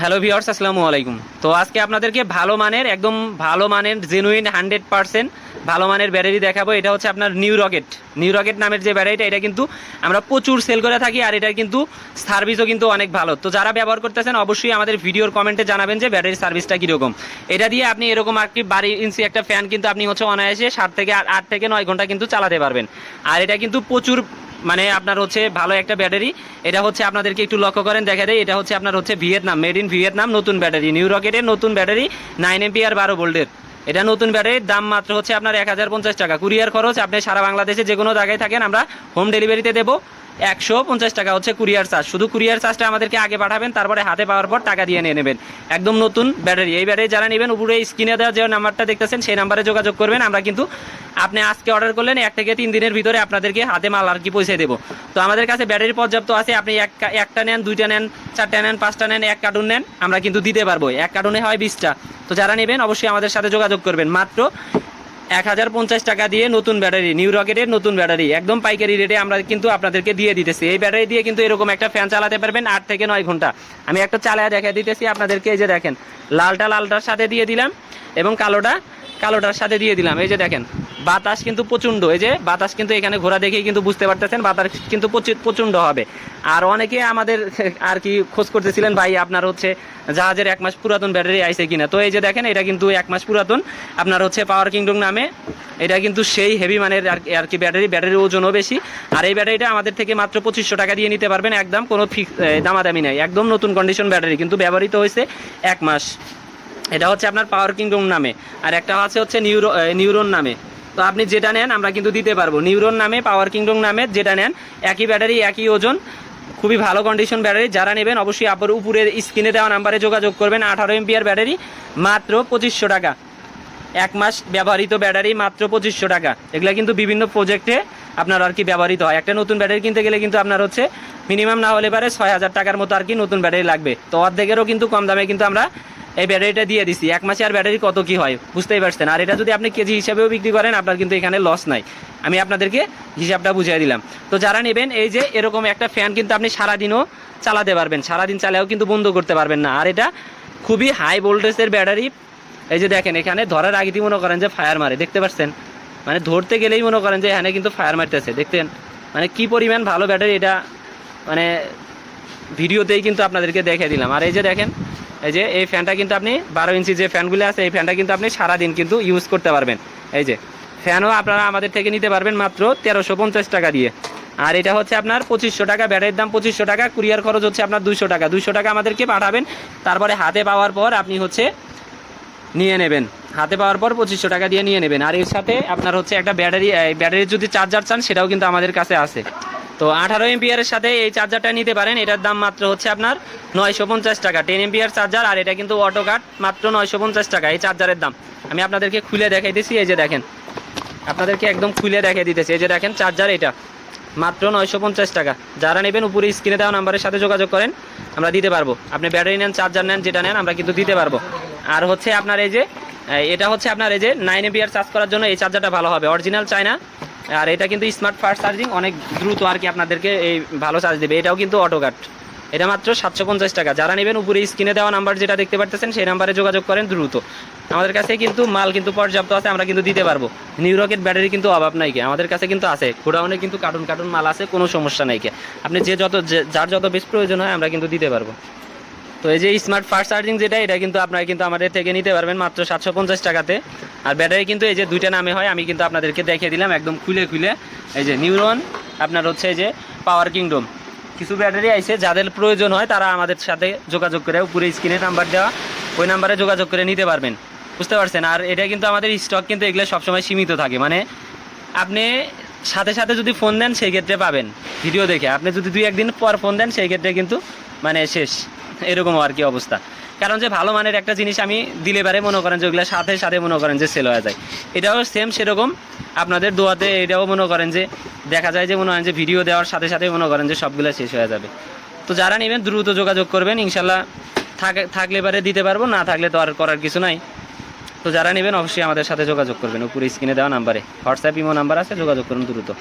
Hello viewers আসসালামু আলাইকুম। তো আজকে আপনাদেরকে ভালো মানের, একদম ভালো মানের জেনুইন হান্ড্রেড পার্সেন্ট ভালো মানের ব্যাটারি দেখাবো। এটা হচ্ছে আপনার নিউ রকেট নিউ রকেট নামের যে ব্যাটারিটা এটা কিন্তু আমরা প্রচুর সেল করে থাকি আর এটা কিন্তু সার্ভিসও কিন্তু অনেক ভালো। তো যারা ব্যবহার করতেছেন, অবশ্যই আমাদের ভিডিওর কমেন্টে জানাবেন যে ব্যাটারির সার্ভিসটা কীরকম। এটা দিয়ে আপনি এরকম আর কি বাড়ি ইঞ্চি একটা ফ্যান কিন্তু আপনি হচ্ছে অনায়াসে সাত থেকে আট থেকে নয় ঘণ্টা কিন্তু চালাতে পারবেন। আর এটা কিন্তু প্রচুর মানে আপনার হচ্ছে ভালো একটা ব্যাটারি। এটা হচ্ছে আপনাদেরকে একটু লক্ষ্য করেন, দেখা দেয় এটা হচ্ছে আপনার হচ্ছে ভিয়েতনাম মেড ইন ভিয়েতনাম, নতুন ব্যাটারি নিউ রকেটের নতুন ব্যাটারি নাইন এমপি আর বারো ভোল্টের। এটা নতুন ব্যাটারির দাম মাত্র হচ্ছে আপনার এক হাজার পঞ্চাশ টাকা। কুরিয়ার খরচ আপনি সারা বাংলাদেশে যে কোনো জায়গায় থাকেন, আমরা হোম ডেলিভারিতে দেবো। একশো পঞ্চাশ টাকা হচ্ছে কুরিয়ার চার্জ। শুধু কুরিয়ার চার্জটা আমাদেরকে আগে পাঠাবেন, তারপরে হাতে পাওয়ার পর টাকা দিয়ে নিয়ে নেবেন। একদম নতুন ব্যাটারি। এই ব্যাটারি যারা নেবেন, উপরে স্ক্রিনে দেওয়া যে নাম্বারটা দেখতেছেন, সেই নাম্বারে যোগাযোগ করবেন। আমরা কিন্তু আপনি আজকে অর্ডার করলেন, এক থেকে তিন দিনের ভিতরে আপনাদেরকে হাতে মাল আর কি পৌঁছে দেবো। তো আমাদের কাছে ব্যাটারি পর্যাপ্ত আছে, আপনি এক একটা নেন, দুইটা নেন, চারটা নেন, পাঁচটা নেন, এক কার্টুন নেন, আমরা কিন্তু দিতে পারব। এক কার্টুনে হয় বিশটা। তো যারা নেবেন, অবশ্যই আমাদের সাথে যোগাযোগ করবেন। মাত্র এক হাজার পঞ্চাশ টাকা দিয়ে নতুন ব্যাটারি নিউ রকেটের নতুন ব্যাটারি। একদম পাইকারি রেটে আমরা কিন্তু আপনাদেরকে দিয়ে দিতেছি। এই ব্যাটারি দিয়ে কিন্তু এরকম একটা ফ্যান চালাতে পারবেন আট থেকে নয় ঘণ্টা। আমি একটা চালায় দেখা দিতেছি আপনাদেরকে, এই যে দেখেন, লালটা লালটার সাথে দিয়ে দিলাম এবং কালোটা কালোটার সাথে দিয়ে দিলাম। এই যে দেখেন বাতাস কিন্তু প্রচণ্ড। এই যে বাতাস কিন্তু এখানে ঘোরা দেখেই কিন্তু বুঝতে পারতেছেন, বাতাস কিন্তু প্রচণ্ড হবে। আর অনেকে আমাদের আর কি খোঁজ করতেছিলেন, ভাই, আপনার হচ্ছে জাহাজের এক মাস পুরাতন ব্যাটারি আইছে কিনা? তো এই যে দেখেন, এটা কিন্তু এক মাস পুরাতন। আপনার হচ্ছে পাওয়ার কিংডম নামে, এটা কিন্তু সেই হেভি মানের আর কি ব্যাটারি, ব্যাটারির ওজনও বেশি। আর এই ব্যাটারিটা আমাদের থেকে মাত্র পঁচিশশো টাকা দিয়ে নিতে পারবেন, একদম কোনো ফিক্স দামাদামি নাই, একদম নতুন কন্ডিশন ব্যাটারি, কিন্তু ব্যবহৃত হয়েছে এক মাস। এটা হচ্ছে আপনার পাওয়ার কিংডম নামে। আর একটা আছে হচ্ছে নিউরো নিউরন নামে। তো আপনি যেটা নেন, আমরা কিন্তু দিতে পারব। নিউরন নামে, পাওয়ার কিংডম নামে যেটা নেন, একই ব্যাটারি, একই ওজন, খুবই ভালো কন্ডিশন ব্যাটারি। যারা নেবেন, অবশ্যই আপনার উপরের স্ক্রিনে দেওয়া নাম্বারে যোগাযোগ করবেন, আঠারো এমপিআর ব্যাটারি, মাত্র পঁচিশশো টাকা। এক মাস ব্যবহৃত ব্যাটারি, মাত্র পঁচিশশো টাকা। এগুলো কিন্তু বিভিন্ন প্রজেক্টে আপনার আর কি ব্যবহৃত হয়। একটা নতুন ব্যাটারি কিনতে গেলে কিন্তু আপনার হচ্ছে মিনিমাম না হলে পারে ছয় হাজার টাকার মতো আর কি নতুন ব্যাটারি লাগবে। তো অর্ধেকেরও কিন্তু কম দামে কিন্তু আমরা এই ব্যাটারিটা দিয়ে দিছি। এক মাসে আর ব্যাটারি কত কি হয়? বুঝতেই পারছেন? আর এটা যদি আপনি কেজি হিসাবেও বিক্রি করেন, আপনার কিন্তু এখানে লস নাই। আমি আপনাদেরকে হিসাবটা বুঝিয়ে দিলাম। তো যারা নেবেন, এই যে এরকম একটা ফ্যান কিন্তু আপনি সারাদিনও চালাতে পারবেন। সারাদিন চালাও কিন্তু বন্ধ করতে পারবেন না। আর এটা খুবই হাই ভোল্টেজের ব্যাটারি এই যে দেখেন, এখানে ধরার আগেই মনে করেন যে ফায়ার মারে। দেখতে পাচ্ছেন মানে ধরতে গেলেই মনে করেন যে এখানে কিন্তু ফায়ার মারতেছে। দেখতেন? মানে কি পরিমাণ ভালো ব্যাটারি এটা মানে ভিডিওতেই কিন্তু আপনাদেরকে দেখে দিলাম। আর এই যে দেখেন এই যে, এই ফ্যানটা কিন্তু আপনি বারো ইঞ্চি যে ফ্যানগুলো আছে, এই ফ্যানটা কিন্তু আপনি সারাদিন কিন্তু ইউজ করতে পারবেন। এই যে, ফ্যানও আপনারা আমাদের থেকে নিতে পারবেন মাত্র তেরোশো পঞ্চাশ টাকা দিয়ে। আর এটা হচ্ছে আপনার পঁচিশশো টাকা, ব্যাটারির দাম পঁচিশশো টাকা, কুরিয়ার খরচ হচ্ছে আপনার দুইশো টাকা। দুইশো টাকা আমাদেরকে পাঠাবেন, তারপরে হাতে পাওয়ার পর আপনি হচ্ছে নিয়ে নেবেন। হাতে পাওয়ার পর পঁচিশশো টাকা দিয়ে নিয়ে নেবেন। আর এর সাথে আপনার হচ্ছে একটা ব্যাটারি ব্যাটারির যদি চার্জার চান, সেটাও কিন্তু আমাদের কাছে আছে। তো আঠারো এমপিয়ারের সাথে এই চার্জারটা নিতে পারেন। এটার দাম মাত্র হচ্ছে আপনার নয়শো পঞ্চাশ টাকা। টেন এমপিয়ার চার্জার আর এটা কিন্তু অটো কাট মাত্র নয়শো পঞ্চাশ টাকা এই চার্জারের দাম। আমি আপনাদেরকে খুলে দেখাইতেছি এই যে দেখেন। আপনাদেরকে একদম খুলে দেখিয়ে দিতেছি। এই যে দেখেন চার্জার এটা, মাত্র নয়শো পঞ্চাশ টাকা। যারা নেবেন, উপরে স্ক্রিনে দেওয়া নাম্বারের সাথে যোগাযোগ করেন, আমরা দিতে পারব। আপনি ব্যাটারি নেন চার্জার নেন, যেটা নেন, আমরা কিন্তু দিতে পারব। আর হচ্ছে আপনার এই যে এটা হচ্ছে আপনার এই যে নাইন এমপিআর চার্জ করার জন্য এই চার্জারটা ভালো হবে। অরিজিনাল চায়না আর এটা কিন্তু স্মার্ট ফাস্ট চার্জিং অনেক দ্রুত আর কি আপনাদেরকে এই ভালো চার্জ দেবে। এটাও কিন্তু অটো কাট এটা মাত্র সাতশো পঞ্চাশ টাকা। যারা নেবেন, উপরে স্ক্রিনে দেওয়া নাম্বার যেটা দেখতে পারতেছেন, সেই নাম্বারে যোগাযোগ করেন দ্রুত। আমাদের কাছে কিন্তু মাল কিন্তু পর্যাপ্ত আছে, আমরা কিন্তু দিতে পারব। নিউ রকেট ব্যাটারি কিন্তু অভাব নাই কি। আমাদের কাছে কিন্তু আছে। গোডাউনে কিন্তু কার্টুন কার্টুন মাল আছে, কোনো সমস্যা নাই কি। আপনি যে যত যার যত বেশ প্রয়োজন হয়, আমরা কিন্তু দিতে পারব। তো এই যে স্মার্ট ফাস্ট চার্জিং যেটা, এটা কিন্তু আপনারা কিন্তু আমাদের থেকে নিতে পারবেন মাত্র সাতশো পঞ্চাশ টাকাতে। আর ব্যাটারি কিন্তু এই যে দুইটা নামে হয়, আমি কিন্তু আপনাদেরকে দেখিয়ে দিলাম একদম খুলে খুলে। এই যে নিউরন আপনার হচ্ছে এই যে পাওয়ার কিংডম কিছু ব্যাটারি আইছে, যাদের প্রয়োজন হয় তারা আমাদের সাথে যোগাযোগ করে, উপরে স্ক্রিনে নাম্বার দেওয়া, ওই নাম্বারে যোগাযোগ করে নিতে পারবেন। বুঝতে পারছেন? আর এটা কিন্তু আমাদের স্টক কিন্তু এগুলো সবসময় সীমিত থাকে। মানে আপনি সাথে সাথে যদি ফোন দেন, সেই ক্ষেত্রে পাবেন। ভিডিও দেখে। আপনি যদি দুই একদিন পর ফোন দেন, সেই ক্ষেত্রে কিন্তু মানে শেষ। এরকম আর কি অবস্থা। কারণ যে ভালো মানের একটা জিনিস আমি দিলে পারে মনে করেন যে ওগুলো সাথে সাথে মনে করেন যে সেল হয়ে যায়। এটাও সেম সেরকম। আপনাদের দোয়াতে এটাও মনে করেন যে দেখা যায় যে মনে হয় যে ভিডিও দেওয়ার সাথে সাথে মনে করেন যে সবগুলো শেষ হয়ে যাবে। তো যারা নেবেন দ্রুত যোগাযোগ করবেন, ইনশাল্লাহ থাক- থাকলে পারে দিতে পারব, না থাকলে তো আর করার কিছু নাই। তো যারা নেবেন অবশ্যই আমাদের সাথে যোগাযোগ করবেন। উপরে স্ক্রিনে দেওয়া নাম্বারে হোয়াটসঅ্যাপ ইমো নাম্বার আছে, যোগাযোগ করুন দ্রুত।